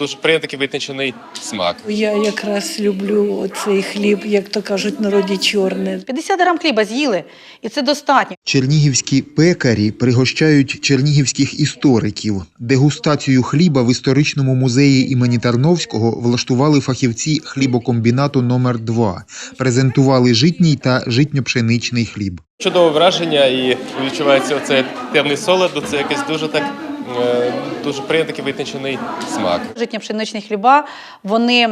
дуже приємний такий витончений смак. Я якраз люблю цей хліб, як то кажуть, в народі чорний. 50 грам хліба з'їли, і це достатньо. Чернігівські пекарі пригощають чернігівських істориків. Дегустацію хліба в історичному музеї імені Тарновського влаштували фахівці хлібокомбінату номер 2 Презентували житній та житньо-пшеничний хліб. Чудове враження і відчувається оцей темний солод, це якийсь дуже так дуже приємний такий витончений смак. Житньо-пшеничні хліба вони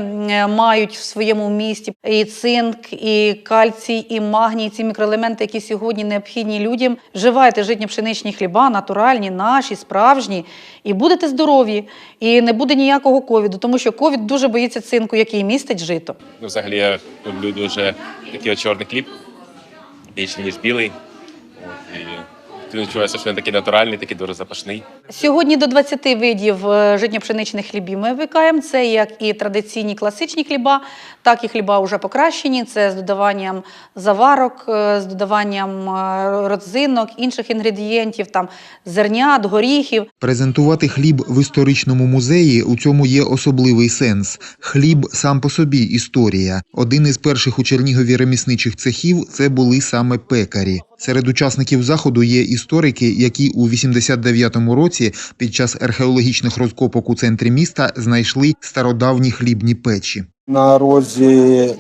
мають в своєму вмісті і цинк, і кальцій, і магній, ці мікроелементи, які сьогодні необхідні людям. Вживайте житньо-пшеничні хліба, натуральні, наші, справжні, і будете здорові. І не буде ніякого ковіду, тому що ковід дуже боїться цинку, який містить жито. Ну, взагалі я люблю дуже такий чорний хліб, більше ніж білий. Ти відчуваєшся, що він такий натуральний, такий дуже запашний. Сьогодні до 20 видів е, житньо-пшеничних хлібів ми випікаємо. Це як і традиційні класичні хліба, так і хліба вже покращені. Це з додаванням заварок, е, з додаванням е, родзинок, інших інгредієнтів, там зернят, горіхів. Презентувати хліб в історичному музеї у цьому є особливий сенс. Хліб сам по собі історія. Один із перших у Чернігові ремісничих цехів це були саме пекарі. Серед учасників заходу є історики, які у 89-му році під час археологічних розкопок у центрі міста знайшли стародавні хлібні печі. на розі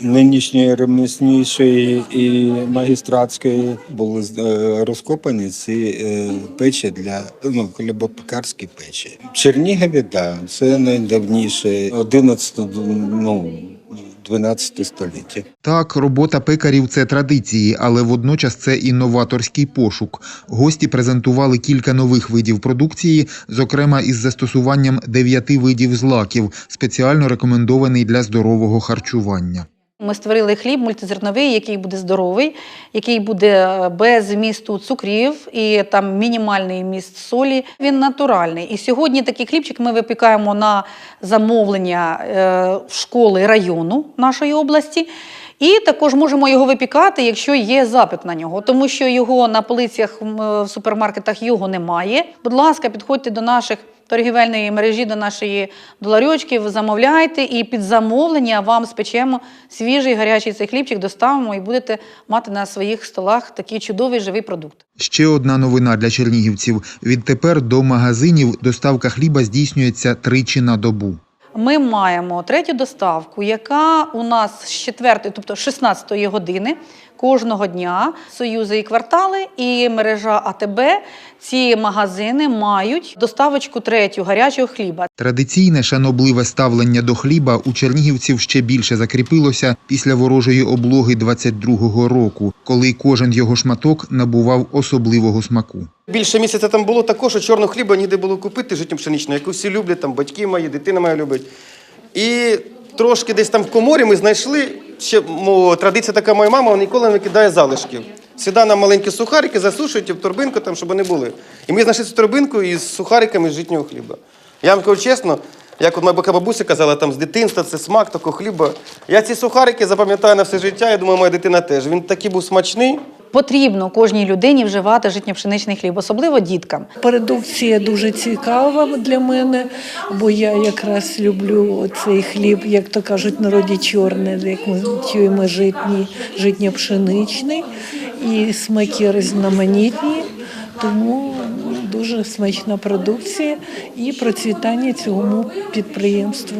нинішньої реміснішої і магістратської були е, розкопані ці е, печі для ну, хлібопекарські печі. В Чернігові, да, це найдавніше, 11, ну, 12 століття. Так, робота пекарів це традиції, але водночас це і новаторський пошук. Гості презентували кілька нових видів продукції, зокрема із застосуванням дев'яти видів злаків, спеціально рекомендований для здорового харчування. Ми створили хліб мультизерновий, який буде здоровий, який буде е, без місту цукрів і там мінімальний міст солі. Він натуральний. І сьогодні такий хлібчик ми випікаємо на замовлення е, школи району нашої області. І також можемо його випікати, якщо є запит на нього, тому що його на полицях в супермаркетах його немає. Будь ласка, підходьте до наших торгівельної мережі, до нашої доларьочків, замовляйте, і під замовлення вам спечемо свіжий гарячий цей хлібчик, доставимо і будете мати на своїх столах такий чудовий живий продукт. Ще одна новина для чернігівців: відтепер до магазинів доставка хліба здійснюється тричі на добу. Ми маємо третю доставку, яка у нас з 4, тобто 16 години кожного дня союзи і квартали і мережа АТБ. Ці магазини мають доставочку третю гарячого хліба. Традиційне шанобливе ставлення до хліба у чернігівців ще більше закріпилося після ворожої облоги 22-го року, коли кожен його шматок набував особливого смаку. Більше місяця там було також, що чорного хліба ніде було купити життям пшеничного, яку всі люблять, там батьки мої, дитина моя любить. І трошки десь там в коморі ми знайшли, ще мо, традиція така моя мама, вона ніколи не викидає залишків. Сюди нам маленькі сухарики засушують в торбинку, там, щоб вони були. І ми знайшли цю торбинку із сухариками з житнього хліба. Я вам кажу чесно, як от моя бабуся казала, там з дитинства це смак такого хліба. Я ці сухарики запам'ятаю на все життя, я думаю, моя дитина теж. Він такий був смачний. Потрібно кожній людині вживати житньо-пшеничний хліб, особливо діткам. Продукція дуже цікава для мене, бо я якраз люблю цей хліб, як то кажуть, народі чорний, як ми чуємо житній, житньо-пшеничний, і смаки різноманітні. Тому дуже смачна продукція і процвітання цьому підприємству.